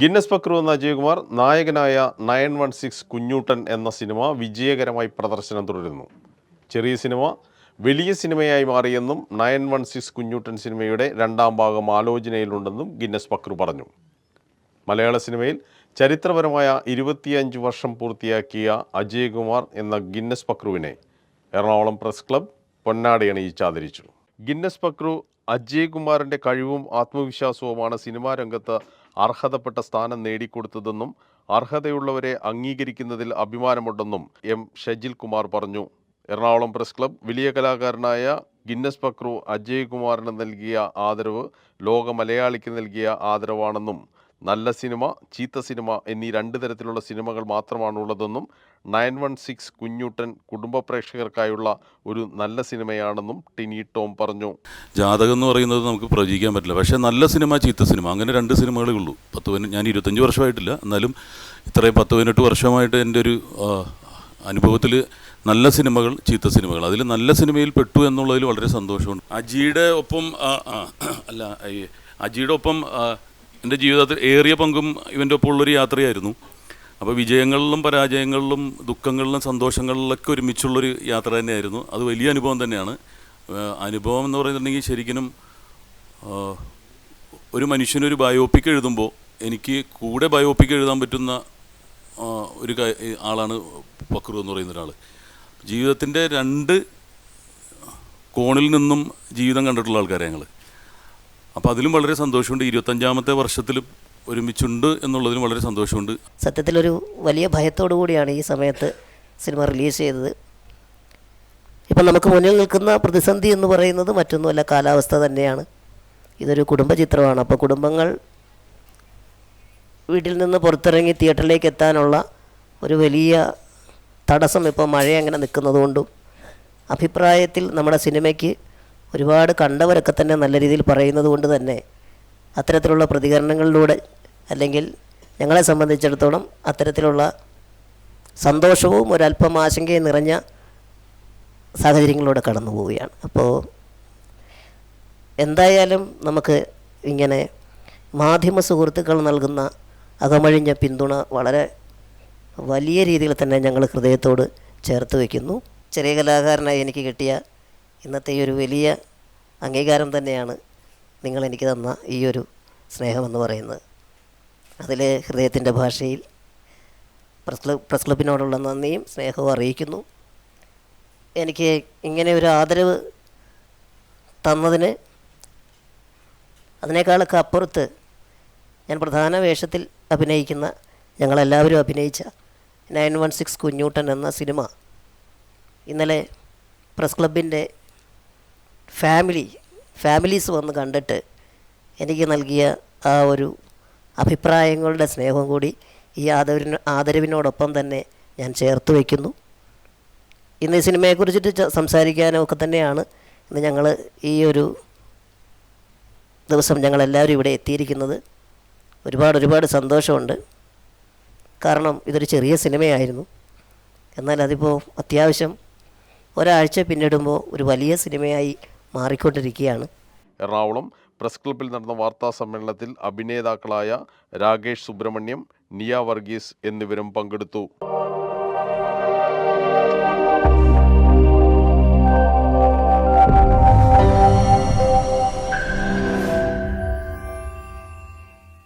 Guinness Pakru എന്ന അജയകുമാർ നായകനായ nine one six Kunjoottan എന്ന സിനിമ വിജയകരമായി പ്രദർശനം തുടരുന്നു. ചെറിയ സിനിമ വലിയ സിനിമയായി മാറിയെന്നും നയൻ വൺ സിക്സ് കുഞ്ഞൂട്ടൻ സിനിമയുടെ രണ്ടാം ഭാഗം ആലോചനയിലുണ്ടെന്നും ഗിന്നസ് പക്രു പറഞ്ഞു. മലയാള സിനിമയിൽ ചരിത്രപരമായ ഇരുപത്തിയഞ്ച് വർഷം പൂർത്തിയാക്കിയ അജയകുമാർ എന്ന ഗിന്നസ് പക്രുവിനെ എറണാകുളം പ്രസ് ക്ലബ് പൊന്നാടി അണിയിച്ച് ആദരിച്ചു. ഗിന്നസ് പക്രു അജയകുമാറിന്റെ കഴിവും ആത്മവിശ്വാസവുമാണ് സിനിമാ രംഗത്ത് അർഹതപ്പെട്ട സ്ഥാനം നേടിക്കൊടുത്തതെന്നും അർഹതയുള്ളവരെ അംഗീകരിക്കുന്നതിൽ അഭിമാനമുണ്ടെന്നും എം ഷജിൽ കുമാർ പറഞ്ഞു. എറണാകുളം പ്രസ് ക്ലബ് വലിയ കലാകാരനായ ഗിന്നസ് പക്രു അജയ് കുമാറിന് നൽകിയ ആദരവ് ലോക മലയാളിക്ക് നൽകിയ ആദരവാണെന്നും നല്ല സിനിമ ചീത്ത സിനിമ എന്നീ രണ്ട് തരത്തിലുള്ള സിനിമകൾ മാത്രമാണുള്ളതെന്നും നയൻ വൺ സിക്സ് കുഞ്ഞൂട്ടൻ കുടുംബ പ്രേക്ഷകർക്കായുള്ള ഒരു നല്ല സിനിമയാണെന്നും ടിനി ടോം പറഞ്ഞു. ജാതകം എന്ന് പറയുന്നത് നമുക്ക് പ്രവചിക്കാൻ പറ്റില്ല. പക്ഷേ നല്ല സിനിമ ചീത്ത സിനിമ അങ്ങനെ രണ്ട് സിനിമകളേ ഉള്ളൂ. പത്ത് ഞാൻ ഇരുപത്തഞ്ച് വർഷമായിട്ടില്ല. എന്നാലും ഇത്രയും പത്ത് പതിനെട്ട് വർഷമായിട്ട് എന്റെ ഒരു അനുഭവത്തിൽ നല്ല സിനിമകൾ ചീത്ത സിനിമകൾ. അതിൽ നല്ല സിനിമയിൽ പെട്ടു എന്നുള്ളതിൽ വളരെ സന്തോഷമുണ്ട്. അജിയുടെ ഒപ്പം അല്ല അജിയുടെ ഒപ്പം എന്റെ ജീവിതത്തിൽ ഏറിയ പങ്കും ഇവന്റെ ഒപ്പമുള്ളൊരു യാത്രയായിരുന്നു. അപ്പോൾ വിജയങ്ങളിലും പരാജയങ്ങളിലും ദുഃഖങ്ങളിലും സന്തോഷങ്ങളിലൊക്കെ ഒരുമിച്ചുള്ളൊരു യാത്ര തന്നെയായിരുന്നു. അത് വലിയ അനുഭവം തന്നെയാണ്. അനുഭവം എന്ന് പറയുന്നുണ്ടെങ്കിൽ ശരിക്കും ഒരു മനുഷ്യനൊരു ബയോപിക് എഴുതുമ്പോൾ എനിക്ക് കൂടെ ബയോപിക് എഴുതാൻ പറ്റുന്ന ഒരു ആളാണ് പക്രു എന്ന് പറയുന്ന ഒരാൾ. ജീവിതത്തിന്റെ രണ്ട് കോണിൽ നിന്നും ജീവിതം കണ്ടിട്ടുള്ള ആൾക്കാരെ ഞങ്ങൾ അപ്പോൾ അതിലും വളരെ സന്തോഷമുണ്ട്. ഇരുപത്തഞ്ചാമത്തെ വർഷത്തിലും ഒരുമിച്ചുണ്ട് എന്നുള്ളതിലും വളരെ സന്തോഷമുണ്ട്. സത്യത്തിലൊരു വലിയ ഭയത്തോടു കൂടിയാണ് ഈ സമയത്ത് സിനിമ റിലീസ് ചെയ്തത്. ഇപ്പം നമുക്ക് മുന്നിൽ നിൽക്കുന്ന പ്രതിസന്ധി എന്ന് പറയുന്നത് മറ്റൊന്നുമല്ല കാലാവസ്ഥ തന്നെയാണ്. ഇതൊരു കുടുംബ ചിത്രമാണ്. അപ്പോൾ കുടുംബങ്ങൾ വീട്ടിൽ നിന്ന് പുറത്തിറങ്ങി തിയേറ്ററിലേക്ക് എത്താനുള്ള ഒരു വലിയ തടസ്സം ഇപ്പോൾ മഴ അങ്ങനെ നിൽക്കുന്നതുകൊണ്ടും അഭിപ്രായത്തിൽ നമ്മുടെ സിനിമയ്ക്ക് ഒരുപാട് കണ്ടവരൊക്കെ തന്നെ നല്ല രീതിയിൽ പറയുന്നത് കൊണ്ട് തന്നെ അത്തരത്തിലുള്ള പ്രതികരണങ്ങളിലൂടെ അല്ലെങ്കിൽ ഞങ്ങളെ സംബന്ധിച്ചിടത്തോളം അത്തരത്തിലുള്ള സന്തോഷവും ഒരല്പം ആശങ്കയും നിറഞ്ഞ സാഹചര്യങ്ങളിലൂടെ കടന്നു പോവുകയാണ്. അപ്പോൾ എന്തായാലും നമുക്ക് ഇങ്ങനെ മാധ്യമ സുഹൃത്തുക്കൾ നൽകുന്ന അകമഴിഞ്ഞ പിന്തുണ വളരെ വലിയ രീതിയിൽ തന്നെ ഞങ്ങൾ ഹൃദയത്തോട് ചേർത്ത് വയ്ക്കുന്നു. ചെറിയ കലാകാരനായി എനിക്ക് കിട്ടിയ ഇന്നത്തെ ഈ ഒരു വലിയ അംഗീകാരം തന്നെയാണ് നിങ്ങൾ എനിക്ക് തന്ന ഈ ഒരു സ്നേഹമെന്ന് പറയുന്നത്. അതിൽ ഹൃദയത്തിന്റെ ഭാഷയിൽ പ്രസ് ക്ലബ് പ്രസ് ക്ലബിനോടുള്ള നന്ദിയും സ്നേഹവും അറിയിക്കുന്നു. എനിക്ക് ഇങ്ങനെ ഒരു ആദരവ് തന്നതിന് അതിനേക്കാളൊക്കെ അപ്പുറത്ത് ഞാൻ പ്രധാന വേഷത്തിൽ അഭിനയിക്കുന്ന ഞങ്ങളെല്ലാവരും അഭിനയിച്ച നയൻ വൺ സിക്സ് കുഞ്ഞൂട്ടൻ എന്ന സിനിമ ഇന്നലെ പ്രസ് ക്ലബിന്റെ ഫാമിലി ഫാമിലീസ് വന്ന് കണ്ടിട്ട് എനിക്ക് നൽകിയ ആ ഒരു അഭിപ്രായങ്ങളുടെ സ്നേഹവും കൂടി ഈ ആദരവിന് ആദരവിനോടൊപ്പം തന്നെ ഞാൻ ചേർത്ത് വയ്ക്കുന്നു. ഇന്ന് ഈ സിനിമയെക്കുറിച്ചിട്ട് സംസാരിക്കാനും ഒക്കെ തന്നെയാണ് ഇന്ന് ഞങ്ങൾ ഈ ഒരു ദിവസം ഞങ്ങളെല്ലാവരും ഇവിടെ എത്തിയിരിക്കുന്നത്. ഒരുപാട് ഒരുപാട് സന്തോഷമുണ്ട്. കാരണം ഇതൊരു ചെറിയ സിനിമയായിരുന്നു. എന്നാൽ അതിപ്പോൾ അത്യാവശ്യം ഒരാഴ്ച പിന്നിടുമ്പോൾ ഒരു വലിയ സിനിമയായി മാറിക്കൊണ്ടിരിക്കുകയാണ്. എറണാകുളം പ്രസ് ക്ലബ്ബിൽ നടന്ന വാർത്താ സമ്മേളനത്തിൽ അഭിനേതാക്കളായ രാകേഷ് സുബ്രഹ്മണ്യം നിയ വർഗീസ് എന്നിവരും പങ്കെടുത്തു.